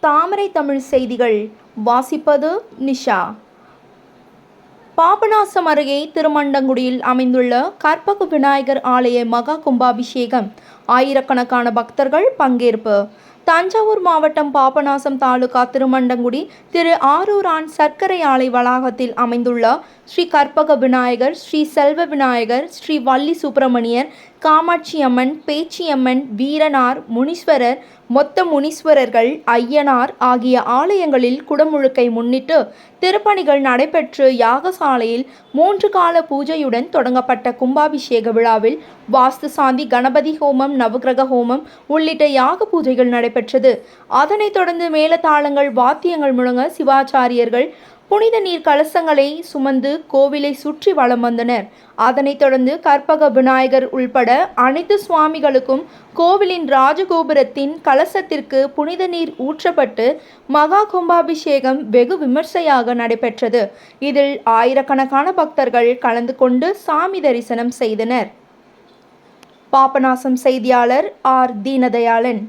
தாமரை தமிழ் செய்திகள். வாசிப்பது நிஷா. பாபநாசம் அருகே திருமண்டங்குடியில் அமைந்துள்ள கற்பக விநாயகர் ஆலய மகா கும்பாபிஷேகம். ஆயிரக்கணக்கான பக்தர்கள் பங்கேற்பு. தஞ்சாவூர் மாவட்டம் பாபநாசம் தாலுகா திருமண்டங்குடி திரு ஆரூரான் சர்க்கரை ஆலை வளாகத்தில் அமைந்துள்ள ஸ்ரீ கற்பக விநாயகர் ஸ்ரீ செல்வ விநாயகர் ஸ்ரீ வள்ளி சுப்பிரமணியர் காமாட்சியம்மன் பேச்சியம்மன் வீரனார் முனீஸ்வரர் மொத்த முனீஸ்வரர்கள் ஐயனார் ஆகிய ஆலயங்களில் குடமுழுக்கை முன்னிட்டு திருப்பணிகள் நடைபெற்று யாகசாலையில் மூன்று கால பூஜையுடன் தொடங்கப்பட்ட கும்பாபிஷேக விழாவில் வாஸ்து சாந்தி கணபதி ஹோமம் நவக்கிரக ஹோமம் உள்ளிட்ட யாக பூஜைகள் நடைபெற்றது அதனைத் தொடர்ந்து மேலதாளங்கள் வாத்தியங்கள் முழங்க சிவாச்சாரியர்கள் புனித நீர் கலசங்களை சுமந்து கோவிலை சுற்றி வலம் வந்தனர். அதனைத் தொடர்ந்து கற்பக விநாயகர் உள்பட அனைத்து சுவாமிகளுக்கும் கோவிலின் ராஜகோபுரத்தின் கலசத்திற்கு புனித நீர் ஊற்றப்பட்டு மகா கும்பாபிஷேகம் வெகு விமர்சையாக நடைபெற்றது. இதில் ஆயிரக்கணக்கான பக்தர்கள் கலந்து கொண்டு சாமி தரிசனம் செய்தனர். பாபநாசம் செய்தியாளர் ஆர் தீனதயாளன்.